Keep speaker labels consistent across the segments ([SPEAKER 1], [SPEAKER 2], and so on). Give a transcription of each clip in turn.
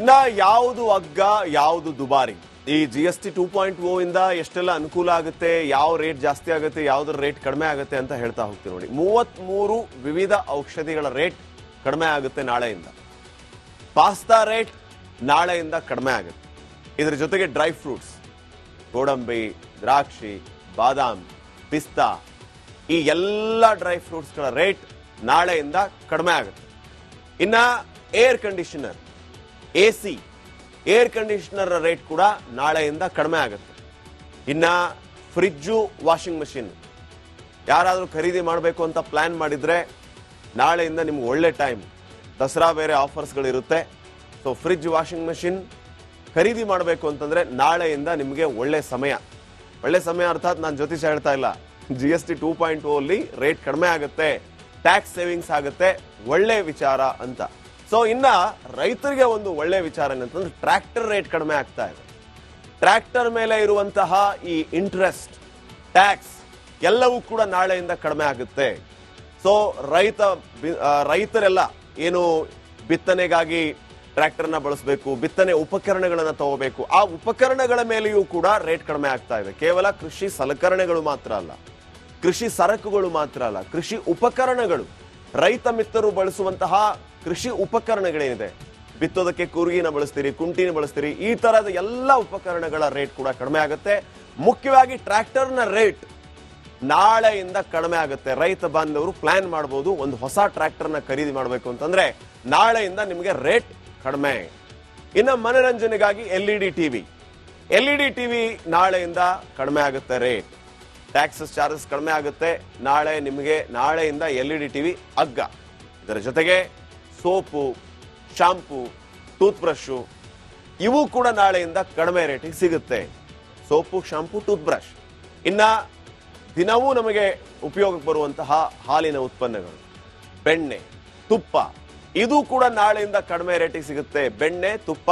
[SPEAKER 1] ಇನ್ನ ಯಾವುದು ಅಗ್ಗ ಯಾವುದು ದುಬಾರಿ? ಈ G S T two point O ಇಂದ ಎಷ್ಟೆಲ್ಲ ಅನುಕೂಲ ಆಗುತ್ತೆ, ಯಾವ ರೇಟ್ ಜಾಸ್ತಿ ಆಗುತ್ತೆ, ಯಾವ್ದ್ರ ರೇಟ್ ಕಡಿಮೆ ಆಗುತ್ತೆ ಅಂತ ಹೇಳ್ತಾ ಹೋಗ್ತೀವಿ ನೋಡಿ. ಮೂವತ್ ಮೂರು ವಿವಿಧ ಔಷಧಿಗಳ ರೇಟ್ ಕಡಿಮೆ ಆಗುತ್ತೆ ನಾಳೆಯಿಂದ. ಪಾಸ್ತಾ ರೇಟ್ ನಾಳೆಯಿಂದ ಕಡಿಮೆ ಆಗುತ್ತೆ. ಇದರ ಜೊತೆಗೆ ಡ್ರೈ ಫ್ರೂಟ್ಸ್ ಗೋಡಂಬಿ, ದ್ರಾಕ್ಷಿ, ಬಾದಾಮ್, ಪಿಸ್ತಾ, ಈ ಎಲ್ಲ ಡ್ರೈ ಫ್ರೂಟ್ಸ್ಗಳ ರೇಟ್ ನಾಳೆಯಿಂದ ಕಡಿಮೆ ಆಗುತ್ತೆ. ಇನ್ನ air conditioner A C air conditioner rate ಕೂಡ ನಾಳೆಯಿಂದ ಕಡಿಮೆ ಆಗುತ್ತೆ. ಇನ್ನ ಫ್ರಿಜ್ಜು ವಾಷಿಂಗ್ ಮಷಿನ್. ಯಾರಾದರೂ ಖರೀದಿ ಮಾಡಬೇಕು ಅಂತ ಪ್ಲಾನ್ ಮಾಡಿದ್ರೆ ನಾಳೆಯಿಂದ ನಿಮ್ಗೆ ಒಳ್ಳೆ ಟೈಮ್. ದಸರಾ ಬೇರೆ ಆಫರ್ಸ್ಗಳಿರುತ್ತೆ. ಸೊ ಫ್ರಿಜ್ ವಾಷಿಂಗ್ ಮಷಿನ್ ಖರೀದಿ ಮಾಡಬೇಕು ಅಂತಂದ್ರೆ ನಾಳೆಯಿಂದ ನಿಮಗೆ ಒಳ್ಳೆ ಸಮಯ. ಒಳ್ಳೆ ಸಮಯ ಅರ್ಥಾತ್ ನಾನು ಜ್ಯೋತಿಷ ಹೇಳ್ತಾ ಇಲ್ಲ. G S T two point ಅಲ್ಲಿ ರೇಟ್ ಕಡಿಮೆ ಆಗುತ್ತೆ. ಟ್ಯಾಕ್ಸ್ ಸೇವಿಂಗ್ಸ್ ಆಗುತ್ತೆ. ಒಳ್ಳೆ ವಿಚಾರ ಅಂತ. ಸೊ ಇನ್ನ ರೈತರಿಗೆ ಒಂದು ಒಳ್ಳೆ ವಿಚಾರ ಏನಂತಂದ್ರೆ ಟ್ರ್ಯಾಕ್ಟರ್ ರೇಟ್ ಕಡಿಮೆ ಆಗ್ತಾ ಇದೆ. ಟ್ರ್ಯಾಕ್ಟರ್ ಮೇಲೆ ಇರುವಂತಹ ಈ ಇಂಟ್ರೆಸ್ಟ್ ಟ್ಯಾಕ್ಸ್ ಎಲ್ಲವೂ ಕೂಡ ನಾಳೆಯಿಂದ ಕಡಿಮೆ ಆಗುತ್ತೆ. ಸೊ ರೈತ ರೈತರೆಲ್ಲ ಏನು ಬಿತ್ತನೆಗಾಗಿ ಟ್ರ್ಯಾಕ್ಟರ್ನ ಬಳಸಬೇಕು, ಬಿತ್ತನೆ ಉಪಕರಣಗಳನ್ನು ತಗೋಬೇಕು, ಆ ಉಪಕರಣಗಳ ಮೇಲೆಯೂ ಕೂಡ ರೇಟ್ ಕಡಿಮೆ ಆಗ್ತಾ ಇದೆ. ಕೇವಲ ಕೃಷಿ ಸಲಕರಣೆಗಳು ಮಾತ್ರ ಅಲ್ಲ. ಕೃಷಿ ಸರಕುಗಳು ಮಾತ್ರ ಅಲ್ಲ. ಕೃಷಿ ಉಪಕರಣಗಳು ರೈತ ಮಿತ್ರರು ಬಳಸುವಂತಹ ಕೃಷಿ ಉಪಕರಣಗಳೇನಿದೆ? ಬಿತ್ತೋದಕ್ಕೆ ಕೂರ್ಗಿನ ಬಳಸ್ತೀರಿ, ಕುಂಟಿನ ಬಳಸ್ತೀರಿ, ಈ ತರದ ಎಲ್ಲ ಉಪಕರಣಗಳ ರೇಟ್ ಕೂಡ ಕಡಿಮೆ ಆಗುತ್ತೆ. ಮುಖ್ಯವಾಗಿ ಟ್ರ್ಯಾಕ್ಟರ್ನ ರೇಟ್ ನಾಳೆಯಿಂದ ಕಡಿಮೆ ಆಗುತ್ತೆ. ರೈತ ಬಾಂಧವರು ಪ್ಲಾನ್ ಮಾಡಬಹುದು ಒಂದು ಹೊಸ ಟ್ರ್ಯಾಕ್ಟರ್ನ ಖರೀದಿ ಮಾಡಬೇಕು ಅಂತಂದ್ರೆ ನಾಳೆಯಿಂದ ನಿಮಗೆ ರೇಟ್ ಕಡಿಮೆ. ಇನ್ನು ಮನರಂಜನೆಗಾಗಿ L E D TV L E D TV ನಾಳೆಯಿಂದ ಕಡಿಮೆ ಆಗುತ್ತೆ ರೇಟ್ ಟ್ಯಾಕ್ಸಸ್ ಚಾರ್ಜಸ್ ಕಡಿಮೆ ಆಗುತ್ತೆ. ನಾಳೆ ನಿಮಗೆ, ನಾಳೆಯಿಂದ ಎಲ್ ಇ ಡಿ ಟಿವಿ ಅಗ್ಗ ಇದರ ಜೊತೆಗೆ ಸೋಪು, ಶಾಂಪು ಟೂತ್ ಬ್ರಷು ಇವು ಕೂಡ ನಾಳೆಯಿಂದ ಕಡಿಮೆ ರೇಟಿಗೆ ಸಿಗುತ್ತೆ. ಸೋಪು, ಶಾಂಪು ಟೂತ್ ಬ್ರಷ್ ಇನ್ನ ದಿನವೂ ನಮಗೆ ಉಪಯೋಗಕ್ಕೆ ಬರುವಂತಹ ಹಾಲಿನ ಉತ್ಪನ್ನಗಳು. ಬೆಣ್ಣೆ, ತುಪ್ಪ. ಇದು ಕೂಡ ನಾಳೆಯಿಂದ ಕಡಿಮೆ ರೇಟಿಗೆ ಸಿಗುತ್ತೆ. ಬೆಣ್ಣೆ, ತುಪ್ಪ,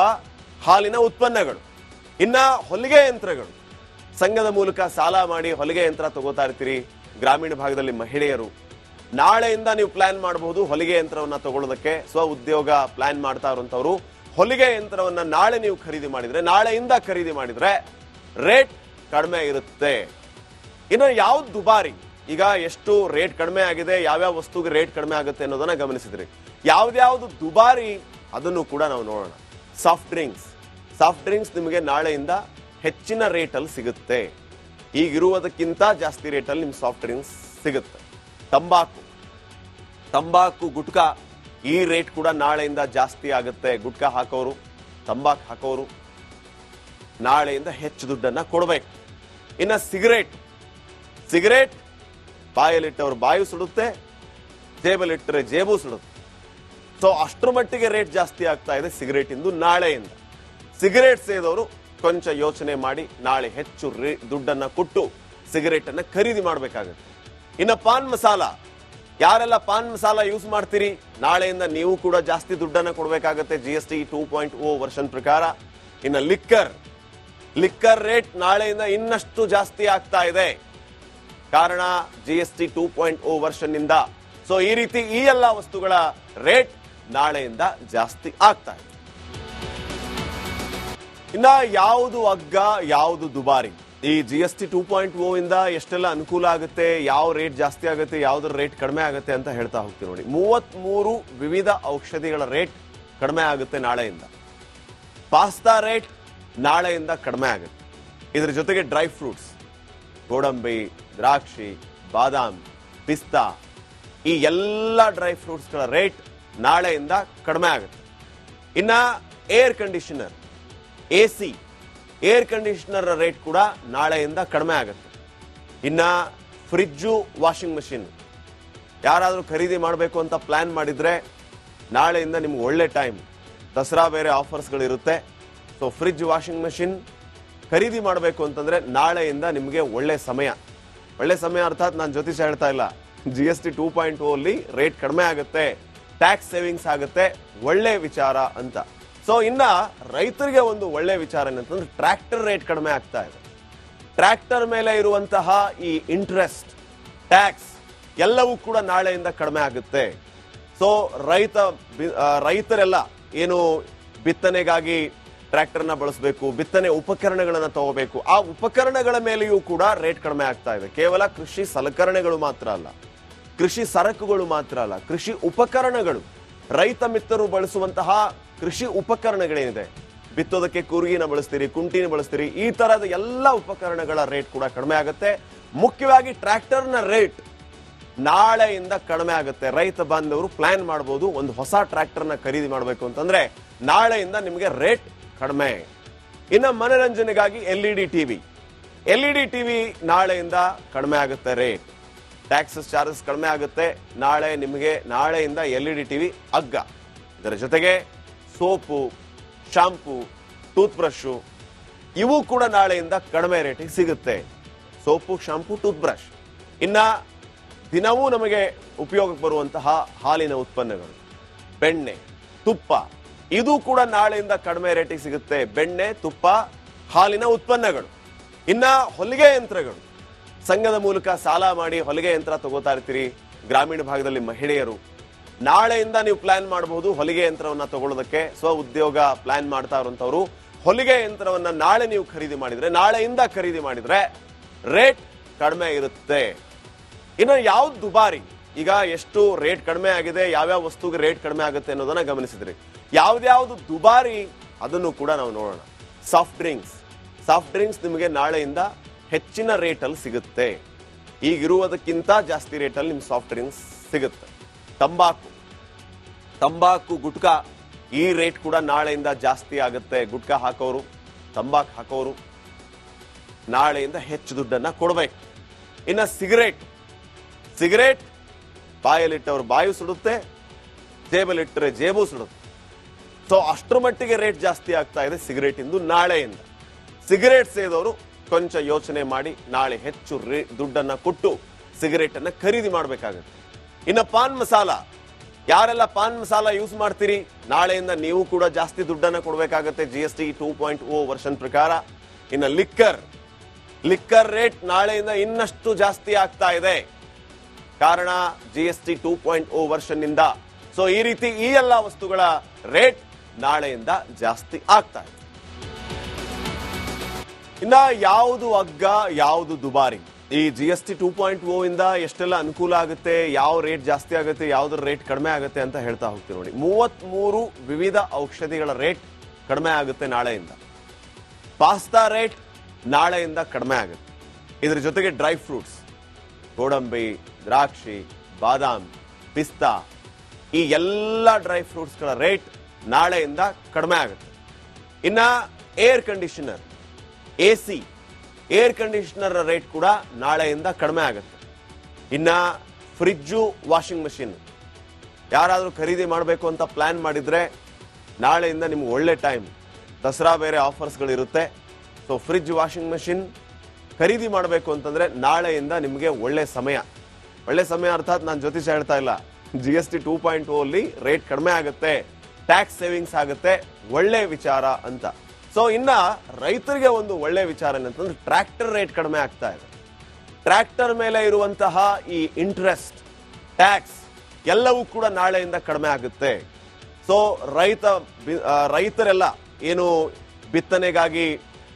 [SPEAKER 1] ಹಾಲಿನ ಉತ್ಪನ್ನಗಳು. ಇನ್ನ ಹೊಲಿಗೆ ಯಂತ್ರಗಳು. ಸಂಘದ ಮೂಲಕ ಸಾಲ ಮಾಡಿ ಹೊಲಿಗೆ ಯಂತ್ರ ತಗೋತಾ ಇರ್ತೀರಿ, ಗ್ರಾಮೀಣ ಭಾಗದಲ್ಲಿ ಮಹಿಳೆಯರು. ನಾಳೆಯಿಂದ ನೀವು ಪ್ಲಾನ್ ಮಾಡಬಹುದು ಹೊಲಿಗೆ ಯಂತ್ರವನ್ನ ತಗೊಳ್ಳೋದಕ್ಕೆ. ಸ್ವ ಉದ್ಯೋಗ ಪ್ಲಾನ್ ಮಾಡ್ತಾ ಇರುವಂತವ್ರು ಹೊಲಿಗೆ ಯಂತ್ರವನ್ನ ನಾಳೆ ನೀವು ಖರೀದಿ ಮಾಡಿದ್ರೆ, ನಾಳೆಯಿಂದ ಖರೀದಿ ಮಾಡಿದ್ರೆ ರೇಟ್ ಕಡಿಮೆ ಇರುತ್ತೆ. ಇನ್ನು ಯಾವ ದುಬಾರಿ? ಈಗ ಎಷ್ಟು ರೇಟ್ ಕಡಿಮೆ ಆಗಿದೆ, ಯಾವ್ಯಾವ ವಸ್ತುಗೆ ರೇಟ್ ಕಡಿಮೆ ಆಗುತ್ತೆ ಅನ್ನೋದನ್ನ ಗಮನಿಸಿದ್ರಿ. ಯಾವ್ದ್ಯಾವ್ದು ದುಬಾರಿ ಅದನ್ನು ಕೂಡ ನಾವು ನೋಡೋಣ. ಸಾಫ್ಟ್ ಡ್ರಿಂಕ್ಸ್ ಸಾಫ್ಟ್ ಡ್ರಿಂಕ್ಸ್ ನಿಮಗೆ ನಾಳೆಯಿಂದ ಹೆಚ್ಚಿನ ರೇಟಲ್ಲಿ ಸಿಗುತ್ತೆ. ಈಗಿರುವುದಕ್ಕಿಂತ ಜಾಸ್ತಿ ರೇಟಲ್ಲಿ ನಿಮ್ಮ ಸಾಫ್ಟ್ ಡ್ರಿಂಕ್ಸ್ ಸಿಗುತ್ತೆ. ತಂಬಾಕು. ತಂಬಾಕು, ಗುಟ್ಕಾ. ಈ ರೇಟ್ ಕೂಡ ನಾಳೆಯಿಂದ ಜಾಸ್ತಿ ಆಗುತ್ತೆ. ಗುಟ್ಕಾ ಹಾಕೋರು, ತಂಬಾಕು ಹಾಕೋರು ನಾಳೆಯಿಂದ ಹೆಚ್ಚು ದುಡ್ಡನ್ನು ಕೊಡಬೇಕು. ಇನ್ನ ಸಿಗರೇಟ್. ಸಿಗರೇಟ್, ಬಾಯಲ್ಲಿಟ್ಟವ್ರು ಬಾಯು ಸುಡುತ್ತೆ, ಜೇಬಲ್ಲಿಟ್ಟರೆ ಜೇಬು ಸುಡುತ್ತೆ. ಸೊ ಅಷ್ಟರ ಮಟ್ಟಿಗೆ ರೇಟ್ ಜಾಸ್ತಿ ಆಗ್ತಾ ಇದೆ ಸಿಗರೇಟ್ ಇಂದು ನಾಳೆಯಿಂದ. ಸಿಗರೇಟ್ ಸೇದವರು ಕೊಂಚ ಯೋಚನೆ ಮಾಡಿ ನಾಳೆ ಹೆಚ್ಚು ದುಡ್ಡನ್ನ ಕೊಟ್ಟು ಸಿಗರೇಟ್ ಅನ್ನ ಖರೀದಿ ಮಾಡಬೇಕಾಗುತ್ತೆ. ಇನ್ನು ಪಾನ್ ಮಸಾಲ. ಯಾರೆಲ್ಲ ಪಾನ್ ಮಸಾಲ ಯೂಸ್ ಮಾಡ್ತೀರಿ? ನಾಳೆಯಿಂದ ನೀವು ಕೂಡ ಜಾಸ್ತಿ ದುಡ್ಡನ್ನ ಕೊಡಬೇಕಾಗುತ್ತೆ G S T two point O version ಪ್ರಕಾರ. ಇನ್ನು ಲಿಕ್ಕರ್. ಲಿಕ್ಕರ್ ರೇಟ್ ನಾಳೆಯಿಂದ ಇನ್ನಷ್ಟು ಜಾಸ್ತಿ ಆಗ್ತಾ ಇದೆ. ಕಾರಣ G S T two point O version ಇಂದ ಸೊ ಈ ರೀತಿ ಈ ಎಲ್ಲ ವಸ್ತುಗಳ ರೇಟ್ ನಾಳೆಯಿಂದ ಜಾಸ್ತಿ ಆಗ್ತಾ ಇದೆ. ಇನ್ನ ಯಾವುದು ಅಗ್ಗ ಯಾವುದು ದುಬಾರಿ? ಈ G S T two point O ಇಂದ ಎಷ್ಟೆಲ್ಲ ಅನುಕೂಲ ಆಗುತ್ತೆ, ಯಾವ ರೇಟ್ ಜಾಸ್ತಿ ಆಗುತ್ತೆ, ಯಾವ್ದ್ರ ರೇಟ್ ಕಡಿಮೆ ಆಗುತ್ತೆ ಅಂತ ಹೇಳ್ತಾ ಹೋಗ್ತೀವಿ ನೋಡಿ. ಮೂವತ್ ಮೂರು ವಿವಿಧ ಔಷಧಿಗಳ ರೇಟ್ ಕಡಿಮೆ ಆಗುತ್ತೆ ನಾಳೆಯಿಂದ. ಪಾಸ್ತಾ ರೇಟ್ ನಾಳೆಯಿಂದ ಕಡಿಮೆ ಆಗುತ್ತೆ. ಇದ್ರ ಜೊತೆಗೆ ಡ್ರೈ ಫ್ರೂಟ್ಸ್ ಗೋಡಂಬಿ, ದ್ರಾಕ್ಷಿ, ಬಾದಾಮ್, ಪಿಸ್ತಾ, ಈ ಎಲ್ಲ ಡ್ರೈ ಫ್ರೂಟ್ಸ್ಗಳ ರೇಟ್ ನಾಳೆಯಿಂದ ಕಡಿಮೆ ಆಗುತ್ತೆ. ಇನ್ನ air conditioner A C air conditioner rate ಕೂಡ ನಾಳೆಯಿಂದ ಕಡಿಮೆ ಆಗುತ್ತೆ. ಇನ್ನ ಫ್ರಿಜ್ಜು ವಾಷಿಂಗ್ ಮಷಿನ್. ಯಾರಾದರೂ ಖರೀದಿ ಮಾಡಬೇಕು ಅಂತ ಪ್ಲಾನ್ ಮಾಡಿದ್ರೆ ನಾಳೆಯಿಂದ ನಿಮ್ಗೆ ಒಳ್ಳೆ ಟೈಮ್. ದಸರಾ ಬೇರೆ ಆಫರ್ಸ್ಗಳಿರುತ್ತೆ. ಸೊ ಫ್ರಿಜ್ ವಾಷಿಂಗ್ ಮಷಿನ್ ಖರೀದಿ ಮಾಡಬೇಕು ಅಂತಂದ್ರೆ ನಾಳೆಯಿಂದ ನಿಮಗೆ ಒಳ್ಳೆ ಸಮಯ. ಒಳ್ಳೆ ಸಮಯ ಅರ್ಥಾತ್ ನಾನು ಜ್ಯೋತಿಷ ಹೇಳ್ತಾ ಇಲ್ಲ. G S T two point ಅಲ್ಲಿ ರೇಟ್ ಕಡಿಮೆ ಆಗುತ್ತೆ. ಟ್ಯಾಕ್ಸ್ ಸೇವಿಂಗ್ಸ್ ಆಗುತ್ತೆ. ಒಳ್ಳೆ ವಿಚಾರ ಅಂತ. ಸೊ ಇನ್ನ ರೈತರಿಗೆ ಒಂದು ಒಳ್ಳೆ ವಿಚಾರ ಏನಂತಂದ್ರೆ ಟ್ರ್ಯಾಕ್ಟರ್ ರೇಟ್ ಕಡಿಮೆ ಆಗ್ತಾ ಇದೆ. ಟ್ರ್ಯಾಕ್ಟರ್ ಮೇಲೆ ಇರುವಂತಹ ಈ ಇಂಟ್ರೆಸ್ಟ್ ಟ್ಯಾಕ್ಸ್ ಎಲ್ಲವೂ ಕೂಡ ನಾಳೆಯಿಂದ ಕಡಿಮೆ ಆಗುತ್ತೆ. ಸೊ ರೈತ ರೈತರೆಲ್ಲ ಏನು ಬಿತ್ತನೆಗಾಗಿ ಟ್ರ್ಯಾಕ್ಟರ್ನ ಬಳಸಬೇಕು, ಬಿತ್ತನೆ ಉಪಕರಣಗಳನ್ನು ತಗೋಬೇಕು, ಆ ಉಪಕರಣಗಳ ಮೇಲೆಯೂ ಕೂಡ ರೇಟ್ ಕಡಿಮೆ ಆಗ್ತಾ ಇದೆ. ಕೇವಲ ಕೃಷಿ ಸಲಕರಣೆಗಳು ಮಾತ್ರ ಅಲ್ಲ. ಕೃಷಿ ಸರಕುಗಳು ಮಾತ್ರ ಅಲ್ಲ. ಕೃಷಿ ಉಪಕರಣಗಳು, ರೈತ ಮಿತ್ರರು ಬಳಸುವಂತಹ ಕೃಷಿ ಉಪಕರಣಗಳೇನಿದೆ? ಬಿತ್ತೋದಕ್ಕೆ ಕೂರ್ಗಿನ ಬಳಸ್ತೀರಿ, ಕುಂಟಿನ ಬಳಸ್ತೀರಿ, ಈ ತರದ ಎಲ್ಲ ಉಪಕರಣಗಳ ರೇಟ್ ಕೂಡ ಕಡಿಮೆ ಆಗುತ್ತೆ. ಮುಖ್ಯವಾಗಿ ಟ್ರ್ಯಾಕ್ಟರ್ನ ರೇಟ್ ನಾಳೆಯಿಂದ ಕಡಿಮೆ ಆಗುತ್ತೆ. ರೈತ ಬಾಂಧವರು ಪ್ಲಾನ್ ಮಾಡಬಹುದು ಒಂದು ಹೊಸ ಟ್ರ್ಯಾಕ್ಟರ್ನ ಖರೀದಿ ಮಾಡಬೇಕು ಅಂತಂದ್ರೆ ನಾಳೆಯಿಂದ ನಿಮಗೆ ರೇಟ್ ಕಡಿಮೆ. ಇನ್ನು ಮನರಂಜನೆಗಾಗಿ L E D TV L E D TV ನಾಳೆಯಿಂದ ಕಡಿಮೆ ಆಗುತ್ತೆ ರೇಟ್ ಟ್ಯಾಕ್ಸಸ್ ಚಾರ್ಜಸ್ ಕಡಿಮೆ ಆಗುತ್ತೆ. ನಾಳೆ ನಿಮಗೆ, ನಾಳೆಯಿಂದ ಎಲ್ ಇ ಡಿ ಟಿವಿ ಅಗ್ಗ. ಇದರ ಜೊತೆಗೆ ಸೋಪು, ಶಾಂಪೂ ಟೂತ್ ಬ್ರಷು ಇವು ಕೂಡ ನಾಳೆಯಿಂದ ಕಡಿಮೆ ರೇಟಿಗೆ ಸಿಗುತ್ತೆ. ಸೋಪು, ಶಾಂಪು ಟೂತ್ ಬ್ರಷ್ ಇನ್ನ ದಿನವೂ ನಮಗೆ ಉಪಯೋಗಕ್ಕೆ ಬರುವಂತಹ ಹಾಲಿನ ಉತ್ಪನ್ನಗಳು. ಬೆಣ್ಣೆ, ತುಪ್ಪ. ಇದು ಕೂಡ ನಾಳೆಯಿಂದ ಕಡಿಮೆ ರೇಟಿಗೆ ಸಿಗುತ್ತೆ. ಬೆಣ್ಣೆ, ತುಪ್ಪ, ಹಾಲಿನ ಉತ್ಪನ್ನಗಳು. ಇನ್ನ ಹೊಲಿಗೆ ಯಂತ್ರಗಳು. ಸಂಘದ ಮೂಲಕ ಸಾಲ ಮಾಡಿ ಹೊಲಿಗೆ ಯಂತ್ರ ತಗೋತಾ ಇರ್ತೀರಿ. ಗ್ರಾಮೀಣ ಭಾಗದಲ್ಲಿ ಮಹಿಳೆಯರು ನಾಳೆಯಿಂದ ನೀವು ಪ್ಲಾನ್ ಮಾಡಬಹುದು ಹೊಲಿಗೆ ಯಂತ್ರವನ್ನ ತಗೊಳ್ಳೋದಕ್ಕೆ. ಸ್ವ ಉದ್ಯೋಗ ಪ್ಲಾನ್ ಮಾಡ್ತಾ ಇರುವಂತವ್ರು ಹೊಲಿಗೆ ಯಂತ್ರವನ್ನ ನಾಳೆ ನೀವು ಖರೀದಿ ಮಾಡಿದ್ರೆ, ನಾಳೆಯಿಂದ ಖರೀದಿ ಮಾಡಿದ್ರೆ ರೇಟ್ ಕಡಿಮೆ ಇರುತ್ತೆ. ಇನ್ನು ಯಾವ್ದು ದುಬಾರಿ? ಈಗ ಎಷ್ಟು ರೇಟ್ ಕಡಿಮೆ ಆಗಿದೆ, ಯಾವ್ಯಾವ ವಸ್ತುಗೆ ರೇಟ್ ಕಡಿಮೆ ಆಗುತ್ತೆ ಅನ್ನೋದನ್ನ ಗಮನಿಸಿದ್ರಿ. ಯಾವ್ದ್ಯಾವ್ದು ದುಬಾರಿ ಅದನ್ನು ಕೂಡ ನಾವು ನೋಡೋಣ. ಸಾಫ್ಟ್ ಡ್ರಿಂಕ್ಸ್ ಸಾಫ್ಟ್ ಡ್ರಿಂಕ್ಸ್ ನಿಮಗೆ ನಾಳೆಯಿಂದ ಹೆಚ್ಚಿನ ರೇಟಲ್ಲಿ ಸಿಗುತ್ತೆ. ಈಗಿರುವುದಕ್ಕಿಂತ ಜಾಸ್ತಿ ರೇಟಲ್ಲಿ ನಿಮ್ಗೆ ಸಾಫ್ಟ್ ಡ್ರಿಂಕ್ಸ್ ಸಿಗುತ್ತೆ. ತಂಬಾಕು. ತಂಬಾಕು, ಗುಟ್ಕಾ, ಈ ರೇಟ್ ಕೂಡ ನಾಳೆಯಿಂದ ಜಾಸ್ತಿ ಆಗುತ್ತೆ. ಗುಟ್ಕಾ ಹಾಕೋರು, ತಂಬಾಕು ಹಾಕೋರು ನಾಳೆಯಿಂದ ಹೆಚ್ಚು ದುಡ್ಡನ್ನ ಕೊಡಬೇಕು. ಇನ್ನ ಸಿಗರೇಟ್ ಸಿಗರೇಟ್ ಬಾಯಲ್ಲಿಟ್ಟವ್ರು ಬಾಯು ಸುಡುತ್ತೆ, ಜೇಬಲ್ಲಿಟ್ಟರೆ ಜೇಬು ಸುಡುತ್ತೆ. ಸೊ ಅಷ್ಟರ ಮಟ್ಟಿಗೆ ರೇಟ್ ಜಾಸ್ತಿ ಆಗ್ತಾ ಇದೆ ಸಿಗರೇಟ್ ಇಂದು ನಾಳೆಯಿಂದ. ಸಿಗರೇಟ್ ಸೇದವರು ಕೊಂಚ ಯೋಚನೆ ಮಾಡಿ ನಾಳೆ ಹೆಚ್ಚು ರೇ, ದುಡ್ಡನ್ನ ಕೊಟ್ಟು ಸಿಗರೇಟನ್ನು ಖರೀದಿ ಮಾಡಬೇಕಾಗುತ್ತೆ. ಇನ್ನ ಪಾನ್ ಮಸಾಲ. ಯಾರೆಲ್ಲ ಪಾನ್ ಮಸಾಲ ಯೂಸ್ ಮಾಡ್ತೀರಿ? ನಾಳೆಯಿಂದ ನೀವು ಕೂಡ ಜಾಸ್ತಿ ದುಡ್ಡನ್ನು ಕೊಡಬೇಕಾಗತ್ತೆ G S T two point O version ಪ್ರಕಾರ. ಇನ್ನು ಲಿಕ್ಕರ್ ಲಿಕ್ಕರ್ ರೇಟ್ ನಾಳೆಯಿಂದ ಇನ್ನಷ್ಟು ಜಾಸ್ತಿ ಆಗ್ತಾ ಇದೆ. ಕಾರಣ G S T two point O ವರ್ಷನ್ನಿಂದ so ಈ ರೀತಿ ಈ ಎಲ್ಲ ವಸ್ತುಗಳ ರೇಟ್ ನಾಳೆಯಿಂದ ಜಾಸ್ತಿ ಆಗ್ತಾ ಇದೆ. ಇನ್ನ ಯಾವುದು ಅಗ್ಗ ಯಾವುದು ದುಬಾರಿ? ಈ G S T two point O ಇಂದ ಎಷ್ಟೆಲ್ಲ ಅನುಕೂಲ ಆಗುತ್ತೆ, ಯಾವ ರೇಟ್ ಜಾಸ್ತಿ ಆಗುತ್ತೆ, ಯಾವ್ದ್ರ ರೇಟ್ ಕಡಿಮೆ ಆಗುತ್ತೆ ಅಂತ ಹೇಳ್ತಾ ಹೋಗ್ತೀವಿ ನೋಡಿ. ಮೂವತ್ಮೂರು ವಿವಿಧ ಔಷಧಿಗಳ ರೇಟ್ ಕಡಿಮೆ ಆಗುತ್ತೆ ನಾಳೆಯಿಂದ. ಪಾಸ್ತಾ ರೇಟ್ ನಾಳೆಯಿಂದ ಕಡಿಮೆ ಆಗುತ್ತೆ. ಇದ್ರ ಜೊತೆಗೆ ಡ್ರೈ ಫ್ರೂಟ್ಸ್ ಗೋಡಂಬಿ, ದ್ರಾಕ್ಷಿ, ಬಾದಾಮ್, ಪಿಸ್ತಾ, ಈ ಎಲ್ಲ ಡ್ರೈ ಫ್ರೂಟ್ಸ್ಗಳ ರೇಟ್ ನಾಳೆಯಿಂದ ಕಡಿಮೆ ಆಗುತ್ತೆ. ಇನ್ನ air conditioner A C air conditioner rate ಕೂಡ ನಾಳೆಯಿಂದ ಕಡಿಮೆ ಆಗುತ್ತೆ. ಇನ್ನ ಫ್ರಿಜ್ಜು, ವಾಷಿಂಗ್ ಮಷಿನ್. ಯಾರಾದರೂ ಖರೀದಿ ಮಾಡಬೇಕು ಅಂತ ಪ್ಲಾನ್ ಮಾಡಿದ್ರೆ ನಾಳೆಯಿಂದ ನಿಮ್ಗೆ ಒಳ್ಳೆ ಟೈಮ್. ದಸರಾ ಬೇರೆ ಆಫರ್ಸ್ಗಳಿರುತ್ತೆ. ಸೊ, ಫ್ರಿಜ್, ವಾಷಿಂಗ್ ಮಷಿನ್ ಖರೀದಿ ಮಾಡಬೇಕು ಅಂತಂದ್ರೆ ನಾಳೆಯಿಂದ ನಿಮಗೆ ಒಳ್ಳೆ ಸಮಯ. ಒಳ್ಳೆ ಸಮಯ ಅರ್ಥಾತ್ ನಾನು ಜ್ಯೋತಿಷ ಹೇಳ್ತಾ ಇಲ್ಲ. G S T two point ಅಲ್ಲಿ ರೇಟ್ ಕಡಿಮೆ ಆಗುತ್ತೆ. ಟ್ಯಾಕ್ಸ್ ಸೇವಿಂಗ್ಸ್ ಆಗುತ್ತೆ. ಒಳ್ಳೆ ವಿಚಾರ ಅಂತ. ಸೊ ಇನ್ನ ರೈತರಿಗೆ ಒಂದು ಒಳ್ಳೆ ವಿಚಾರ ಏನಂತಂದ್ರೆ ಟ್ರ್ಯಾಕ್ಟರ್ ರೇಟ್ ಕಡಿಮೆ ಆಗ್ತಾ ಇದೆ. ಟ್ರ್ಯಾಕ್ಟರ್ ಮೇಲೆ ಇರುವಂತಹ ಈ ಇಂಟ್ರೆಸ್ಟ್ ಟ್ಯಾಕ್ಸ್ ಎಲ್ಲವೂ ಕೂಡ ನಾಳೆಯಿಂದ ಕಡಿಮೆ ಆಗುತ್ತೆ. ಸೊ ರೈತ ರೈತರೆಲ್ಲ ಏನು ಬಿತ್ತನೆಗಾಗಿ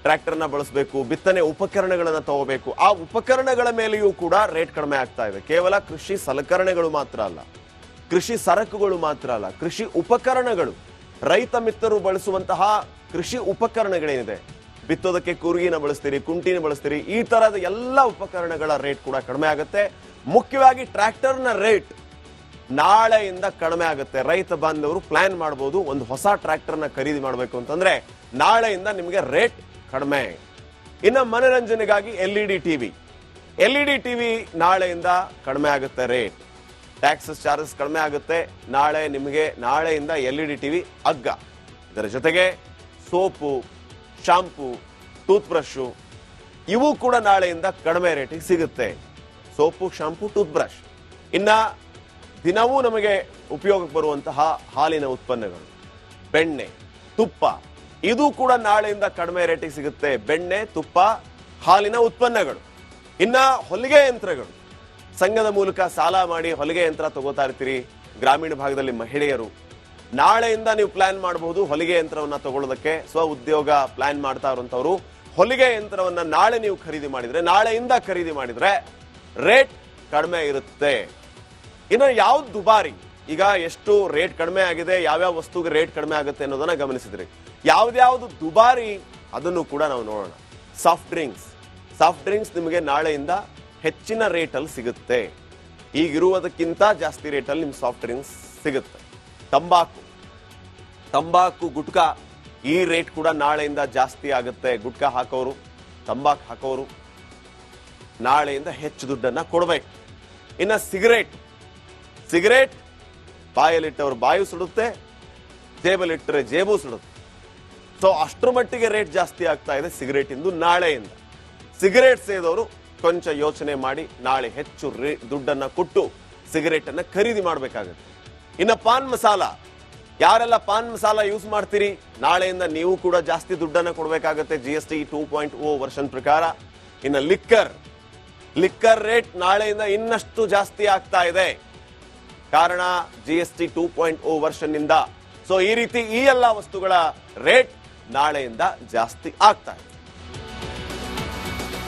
[SPEAKER 1] ಟ್ರ್ಯಾಕ್ಟರ್ನ ಬಳಸಬೇಕು, ಬಿತ್ತನೆ ಉಪಕರಣಗಳನ್ನು ತಗೋಬೇಕು, ಆ ಉಪಕರಣಗಳ ಮೇಲೆಯೂ ಕೂಡ ರೇಟ್ ಕಡಿಮೆ ಆಗ್ತಾ ಇದೆ. ಕೇವಲ ಕೃಷಿ ಸಲಕರಣೆಗಳು ಮಾತ್ರ ಅಲ್ಲ. ಕೃಷಿ ಸರಕುಗಳು ಮಾತ್ರ ಅಲ್ಲ. ಕೃಷಿ ಉಪಕರಣಗಳು ರೈತ ಮಿತ್ರರು ಬಳಸುವಂತಹ ಕೃಷಿ ಉಪಕರಣಗಳೇನಿದೆ? ಬಿತ್ತೋದಕ್ಕೆ ಕೂರ್ಗಿನ ಬಳಸ್ತೀರಿ, ಕುಂಟಿನ ಬಳಸ್ತೀರಿ, ಈ ತರದ ಎಲ್ಲ ಉಪಕರಣಗಳ ರೇಟ್ ಕೂಡ ಕಡಿಮೆ ಆಗುತ್ತೆ. ಮುಖ್ಯವಾಗಿ ಟ್ರ್ಯಾಕ್ಟರ್ನ ರೇಟ್ ನಾಳೆಯಿಂದ ಕಡಿಮೆ ಆಗುತ್ತೆ. ರೈತ ಬಾಂಧವರು ಪ್ಲಾನ್ ಮಾಡಬಹುದು ಒಂದು ಹೊಸ ಟ್ರ್ಯಾಕ್ಟರ್ನ ಖರೀದಿ ಮಾಡಬೇಕು ಅಂತಂದ್ರೆ ನಾಳೆಯಿಂದ ನಿಮಗೆ ರೇಟ್ ಕಡಿಮೆ. ಇನ್ನು ಮನರಂಜನೆಗಾಗಿ L E D TV L E D TV ನಾಳೆಯಿಂದ ಕಡಿಮೆ ಆಗುತ್ತೆ ರೇಟ್. ಟ್ಯಾಕ್ಸಸ್ ಚಾರ್ಜಸ್ ಕಡಿಮೆ ಆಗುತ್ತೆ. ನಾಳೆ ನಿಮಗೆ, ನಾಳೆಯಿಂದ ಎಲ್ ಇ ಡಿ ಟಿವಿ ಅಗ್ಗ ಇದರ ಜೊತೆಗೆ ಸೋಪು, ಶಾಂಪೂ ಟೂತ್ ಬ್ರಷು ಇವು ಕೂಡ ನಾಳೆಯಿಂದ ಕಡಿಮೆ ರೇಟಿಗೆ ಸಿಗುತ್ತೆ. ಸೋಪು, ಶಾಂಪೂ ಟೂತ್ ಬ್ರಷ್ ಇನ್ನ ದಿನವೂ ನಮಗೆ ಉಪಯೋಗಕ್ಕೆ ಬರುವಂತಹ ಹಾಲಿನ ಉತ್ಪನ್ನಗಳು. ಬೆಣ್ಣೆ, ತುಪ್ಪ. ಇದು ಕೂಡ ನಾಳೆಯಿಂದ ಕಡಿಮೆ ರೇಟಿಗೆ ಸಿಗುತ್ತೆ. ಬೆಣ್ಣೆ, ತುಪ್ಪ, ಹಾಲಿನ ಉತ್ಪನ್ನಗಳು. ಇನ್ನ ಹೊಲಿಗೆ ಯಂತ್ರಗಳು. ಸಂಘದ ಮೂಲಕ ಸಾಲ ಮಾಡಿ ಹೊಲಿಗೆ ಯಂತ್ರ ತಗೋತಾ ಇರ್ತೀರಿ ಗ್ರಾಮೀಣ ಭಾಗದಲ್ಲಿ ಮಹಿಳೆಯರು. ನಾಳೆಯಿಂದ ನೀವು ಪ್ಲಾನ್ ಮಾಡಬಹುದು ಹೊಲಿಗೆ ಯಂತ್ರವನ್ನ ತಗೊಳ್ಳೋದಕ್ಕೆ. ಸ್ವ ಉದ್ಯೋಗ ಪ್ಲಾನ್ ಮಾಡ್ತಾ ಇರುವಂತವ್ರು ಹೊಲಿಗೆ ಯಂತ್ರವನ್ನ ನಾಳೆ ನೀವು ಖರೀದಿ ಮಾಡಿದ್ರೆ, ನಾಳೆಯಿಂದ ಖರೀದಿ ಮಾಡಿದ್ರೆ ರೇಟ್ ಕಡಿಮೆ ಇರುತ್ತೆ. ಇನ್ನು ಯಾವ್ದು ದುಬಾರಿ? ಈಗ ಎಷ್ಟು ರೇಟ್ ಕಡಿಮೆ ಆಗಿದೆ, ಯಾವ್ಯಾವ ವಸ್ತುಗೆ ರೇಟ್ ಕಡಿಮೆ ಆಗುತ್ತೆ ಅನ್ನೋದನ್ನ ಗಮನಿಸಿದ್ರಿ. ಯಾವ್ದ್ಯಾವ್ದು ದುಬಾರಿ, ಅದನ್ನು ಕೂಡ ನಾವು ನೋಡೋಣ. ಸಾಫ್ಟ್ ಡ್ರಿಂಕ್ಸ್ ಸಾಫ್ಟ್ ಡ್ರಿಂಕ್ಸ್ ನಿಮಗೆ ನಾಳೆಯಿಂದ ಹೆಚ್ಚಿನ ರೇಟಲ್ಲಿ ಸಿಗುತ್ತೆ. ಈಗಿರುವುದಕ್ಕಿಂತ ಜಾಸ್ತಿ ರೇಟಲ್ಲಿ ನಿಮ್ಮ ಸಾಫ್ಟ್ ಡ್ರಿಂಕ್ಸ್ ಸಿಗುತ್ತೆ. ತಂಬಾಕು. ತಂಬಾಕು, ಗುಟ್ಕಾ, ಈ ರೇಟ್ ಕೂಡ ನಾಳೆಯಿಂದ ಜಾಸ್ತಿ ಆಗುತ್ತೆ. ಗುಟ್ಕಾ ಹಾಕೋರು, ತಂಬಾಕು ಹಾಕೋರು ನಾಳೆಯಿಂದ ಹೆಚ್ಚು ದುಡ್ಡನ್ನು ಕೊಡಬೇಕು. ಇನ್ನ ಸಿಗರೇಟ್. ಸಿಗರೇಟ್, ಬಾಯಲ್ಲಿಟ್ಟವ್ರು ಬಾಯು ಸುಡುತ್ತೆ, ಜೇಬಲ್ಲಿಟ್ಟರೆ ಜೇಬು ಸುಡುತ್ತೆ. ಸೊ ಅಷ್ಟರ ಮಟ್ಟಿಗೆ ರೇಟ್ ಜಾಸ್ತಿ ಆಗ್ತಾ ಇದೆ ಸಿಗರೇಟ್ ಇಂದು ನಾಳೆಯಿಂದ. ಸಿಗರೇಟ್ ಸೇದವರು ಕೊಂಚ ಯೋಚನೆ ಮಾಡಿ ನಾಳೆ ಹೆಚ್ಚು ದುಡ್ಡನ್ನ ಕೊಟ್ಟು ಸಿಗರೇಟ್ ಅನ್ನ ಖರೀದಿ ಮಾಡಬೇಕಾಗುತ್ತೆ. ಇನ್ನು ಪಾನ್ ಮಸಾಲ. ಯಾರೆಲ್ಲ ಪಾನ್ ಮಸಾಲ ಯೂಸ್ ಮಾಡ್ತೀರಿ? ನಾಳೆಯಿಂದ ನೀವು ಕೂಡ ಜಾಸ್ತಿ ದುಡ್ಡನ್ನ ಕೊಡಬೇಕಾಗುತ್ತೆ. G S T two point O version ಪ್ರಕಾರ. ಇನ್ನು ಲಿಕ್ಕರ್ ಲಿಕ್ಕರ್ ರೇಟ್ ನಾಳೆಯಿಂದ ಇನ್ನಷ್ಟು ಜಾಸ್ತಿ ಆಗ್ತಾ ಇದೆ. ಕಾರಣ G S T two point O version ಇಂದ ಸೊ ಈ ರೀತಿ ಈ ಎಲ್ಲ ವಸ್ತುಗಳ ರೇಟ್ ನಾಳೆಯಿಂದ ಜಾಸ್ತಿ ಆಗ್ತಾ ಇದೆ.